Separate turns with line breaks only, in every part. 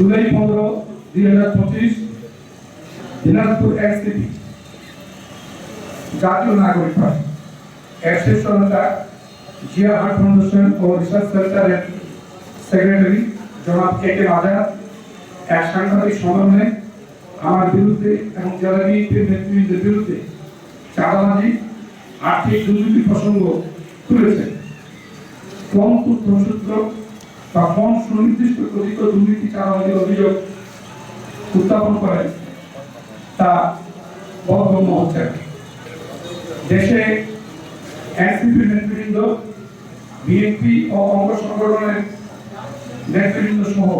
জুলাই পনেরো, দুই হাজার পঁচিশ, দিনাজপুর এসসিপি জাতীয় নাগরিক পার্টি। এর শীর্ষ নেতা, জিয়া হার্ট ফাউন্ডেশন ও রিসার্চ সেন্টারের সেক্রেটারি, জনাব কে কে আজাদ এক সাংবাদিক সম্মেলনে আমার বিরুদ্ধে এবং জেলা বিএনপির নেতৃবৃন্দের বিরুদ্ধে চাঁদাবাজি, আর্থিক দুর্নীতি প্রসঙ্গ তুলেছেন। কোন তথ্যসূত্র কোন সুনির্দিষ্ট কথিত দুর্নীতি চাঁদাবাজির অভিযোগ উত্থাপন করেন তা বোধগম্য হচ্ছে। দেশে এনসিপি নেতৃবৃন্দ, বিএনপি ও অঙ্গ সংগঠনের নেতৃবৃন্দ সহ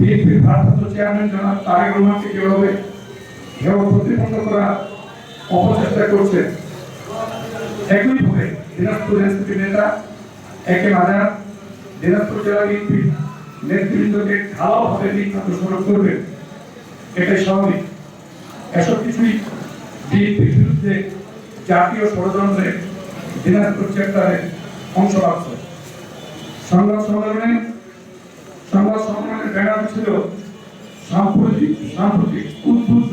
বিএনপির ভারপ্রাপ্ত চেয়ারম্যান জনাব তারেক রহমানকে যেভাবে হেয় প্রতিপন্ন করার অপচেষ্টা করছে, একইভাবে দিনাজপুর এনসিপি নেতা একে আজাদ দিনাজপুর জেলা বিএনপি নেতৃবৃন্দকে ঢালাওভাবে মিথ্যা দোষারোপ করবেন। এটাই স্বাভাবিক। এসব কিছুই বিএনপির বিরুদ্ধে জাতীয় ষড়যন্ত্রের দিনাজপুর চ্যাপ্টারের অংশ পাচ্ছে সংবাদ সম্মেলনে সংবাদ সম্মেলনের ব্যানার ছিল সাম্প্রতিক সাম্প্রতিক উদ্বুদ্ধ,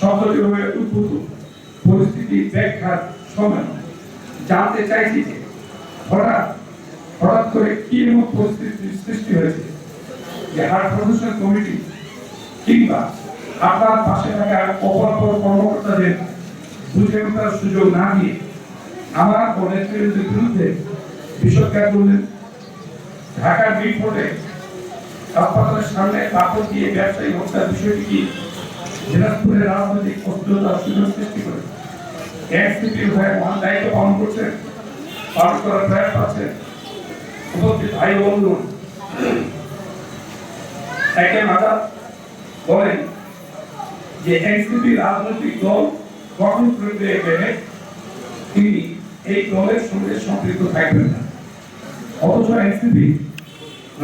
শব্দটি হয়ে উদ্বুদ্ধ পরিস্থিতি ব্যাখ্যার সম্মেলন। জানতে চাইছি হঠাৎ হঠাৎ করে কি এমন পরিস্থিতির সৃষ্টি হয়েছে? যে হার্ট প্রদর্শন কমিটি কিংবা আপনার পাশে থাকা অপরাপর কর্মকর্তাদের বুঝে ওঠার সুযোগ না দিয়ে আমার নেতৃত্বের বিরুদ্ধে বিষজ্ঞান করলেন ঢাকার বিপদে হাসপাতালের সামনে পাথর দিয়ে ব্যবসায়ী হত্যার বিষয়টি কি দিনাজপুরের রাজনৈতিক অস্থিরতার সুযোগ সৃষ্টি করে? এনসিপি হয়ে মহান দায়িত্ব পালন করছেন, পালন করার প্রয়াস আছে উপস্থিত ভাই ও বন্ধুগণ একে মাতা বলেন যে এনসিপি রাজনৈতিক দল গঠন করতে গেলে তিনি এই দলের সঙ্গে সম্পৃক্ত থাকবেন না। অথচ এনসিপি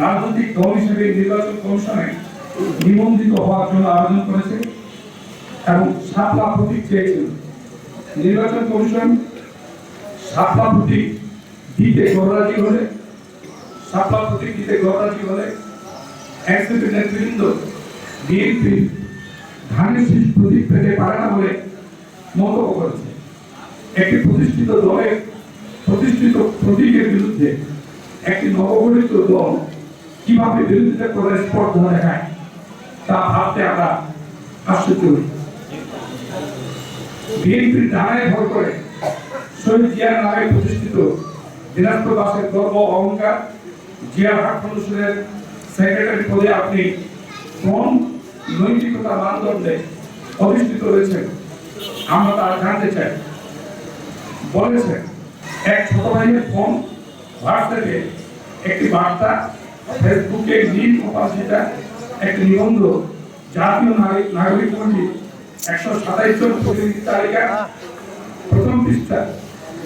রাজনৈতিক দল হিসেবে নির্বাচন কমিশনে নিবন্ধিত হওয়ার জন্য আবেদন করেছে এবং সাপলা প্রতীক চেয়েছিল। নির্বাচন কমিশন সাপলা প্রতীক দিতে গড়রাজি হলে সাপলা প্রতীক দিতে গড়রাজি হলে এনসিপি নেতৃবৃন্দ, বিএনপি, ধানের শীষ প্রতীক পেতে পারে না বলে মন্তব্য করেছে। একটি প্রতিষ্ঠিত দলের প্রতিষ্ঠিত প্রতীকের বিরুদ্ধে একটি নবগঠিত দল কীভাবে বিরোধিতা করে স্পর্ধা দেখায় তা ভাবতে আমরা আশ্চর্য হই। বিএনপির ডানায় ভর করে শহীদ জিয়ার নামে প্রতিষ্ঠিত দিনাজপুর বাসের গর্ব অহংকার জিয়া হাট ফাউন্ডেশনের সেক্রেটারি পদে আপনি কোন নৈতিকতা মানদণ্ডে অধিষ্ঠিত রয়েছেন? আমরা তা জানতে চাই। বলেছেন, এক ছোট ভাইয়ের ফোন হোয়াটসঅ্যাপে একটি বার্তা, ফেসবুকে নীল উপাসিতা একটি নিবন্ধ, জাতীয় নাগরিক কমিটি একশো সাতাইশ জন প্রতিনিধি তালিকা, প্রথম পৃষ্ঠা,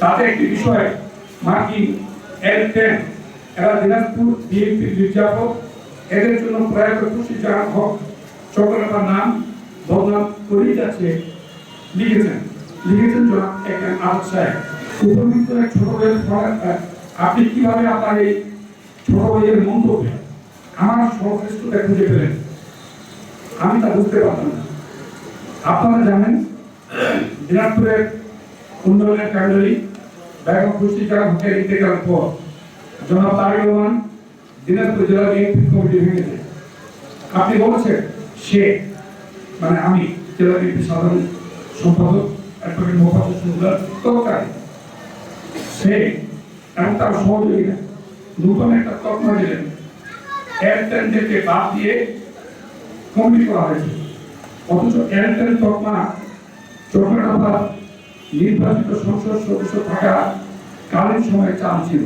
তাতে একটি বিষয় মার্কিং এল এরা দিনাজপুর, বিএনপি নির্যাপক এদের জন্য প্রয়াত খুশি জাহান হক চক্রটার নাম বদনাম করেই যাচ্ছে। লিখেছেন লিখেছেন জনাব আজ সাহেব। উপযুক্ত এক ছোট ভাইয়ের আপনি কীভাবে আপনার এই ছোট ভাইয়ের মন্তব্যে আমার সংশ্লিষ্টতা খুঁজে পেলেন? আমি তা বুঝতে পারলাম না। আপনারা জানেন, দিনাজপুরের উন্নয়নের কাণ্ডলী বেগম পুষ্টিচার হকের ইন্তেকাল পর জনাব তারেক রহমান, দিনাজপুর জেলা বিএনপি কমিটি ভেঙেছে আপনি বলেছেন, সে মানে আমি জেলা বিএনপি সাধারণ সম্পাদক, অ্যাডভোকেট মোহাম্মদ সুন্দর তরকারি সে এবং তার সহযোগীরা নতুন একটা তকমা দিলেন। এয়ারটেলকে বাদ দিয়ে কমিটি করা হয়েছে। অথচ এয়ারটেল তকমা চট্টগ্রাম নির্বাচিত সংসদ সদস্য থাকা কালীন সময়ে চাল ছিল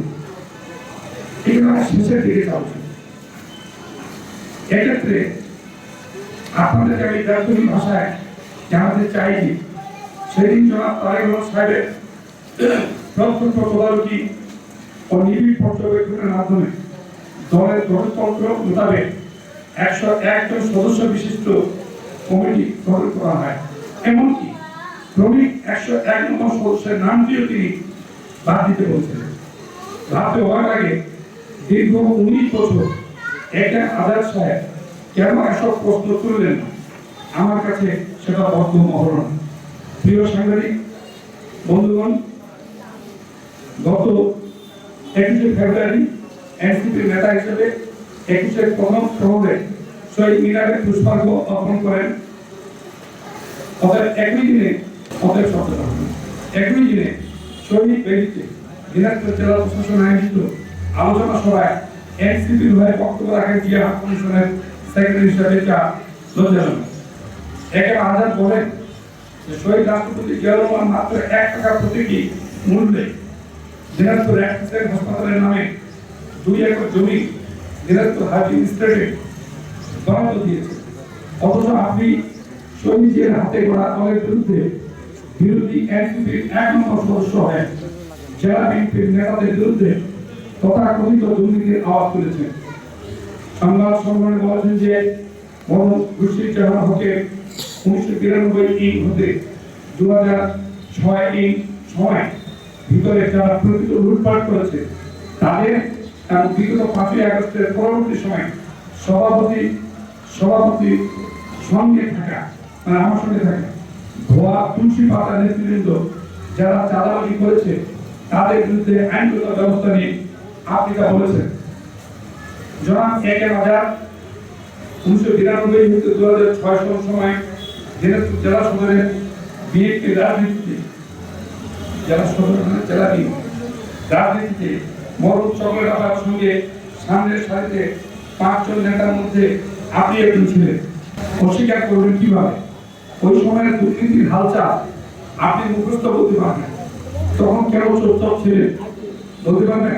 এগুলো শেষের দিকে ছিল এক্ষেত্রে আপনাদেরকে আমি দার্শনিক ভাষায় জানাতে চাইছি, সেদিন জনাব তারেক রহমান সাহেবের প্রত্যক্ষ তদারকি ও নিবিড় পর্যবেক্ষণের মাধ্যমে দলের গণতন্ত্র মোতাবেক একশো একজন সদস্য বিশিষ্ট কমিটি গঠন করা হয়। এমনকি ক্রমিক একশো এক নম্বর সদস্যের নামটিও তিনি বাদ দিতে বলছিলেন। ভাবতে হওয়ার আগে দীর্ঘ উনিশ বছর একটা আদার সাহেব কেন এসব প্রশ্ন তুললেন? আমার কাছে সেটা বদ্ধ মহরণ প্রিয় সাংবাদিক, বন্ধুগণ, গত একুশে ফেব্রুয়ারি এনসিপির নেতা হিসেবে একুশের প্রথম প্রহরে শহীদ মিনারে পুষ্পার্ঘ অর্পণ করেন। অতএব একই দিনে, অতএব সচেতন। একই দিনে শহীদ বেদিতে দিনাজপুর জেলা প্রশাসন আয়োজিত আলোচনা সভায় এনসিপির হয়ে বক্তব্য রাখেন জিয়া কমিশনের সেক্রেটারি হিসেবে লজ্জাজনক একে আজাদ বলেন যে শহীদ রাষ্ট্রপতি জিয়া মাত্র এক টাকা প্রতীকী মূল্যে দিনাজপুর অ্যাক্সিডেন্ট হাসপাতালের নামে দুই একর জমি দিনাজপুর হাজি স্টেটে বরাদ্দ দিয়েছে। অথচ আপনি শহীদের হাতে গড়া দলের বিরুদ্ধে বিরোধী এনসিপির এক নম্বর সদস্য হয়ে জেলা বিএনপির নেতাদের বিরুদ্ধে তথাকথিত দুর্নীতির আওয়াজ তুলেছেন। সংবাদ সম্মেলনে বলেছেন যে খুরশিদ জাহান উনিশশো বিরানব্বই ইং হতে দু হাজার ছয় ইং সময় ভিতরে যারা প্রকৃত লুটপাট করেছে, তাদের এবং বিগত পাঁচই আগস্টের পরবর্তী সময় সভাপতি সভাপতি সঙ্গে থাকা মানে আমার সঙ্গে থাকা ধোয়া তুলসী পাতা নেতৃবৃন্দ যারা চাঁদাবাজি করেছে, তাদের বিরুদ্ধে আইনগত ব্যবস্থা নিয়ে আপনি তা বলেছেন। জনাব এক হাজার উনিশশো বিরানব্বই হতে দু হাজার ছয় সাল সময় দিনাজপুর জেলা সদরের বিএনপি রাজনীতিতে, জেলা সদর মানে জেলা রাজনীতিতে মরণ চক্রের সঙ্গে সামনের সারিতে পাঁচজন নেতার মধ্যে আপনি একজন ছিলেন। অস্বীকার করবেন কীভাবে? ওই সময়ের দুর্নীতির হালচাল আপনি মুখস্থ বলতে পারবেন তখন কেন চুপচাপ ছিলেন? বলতে পারবেন?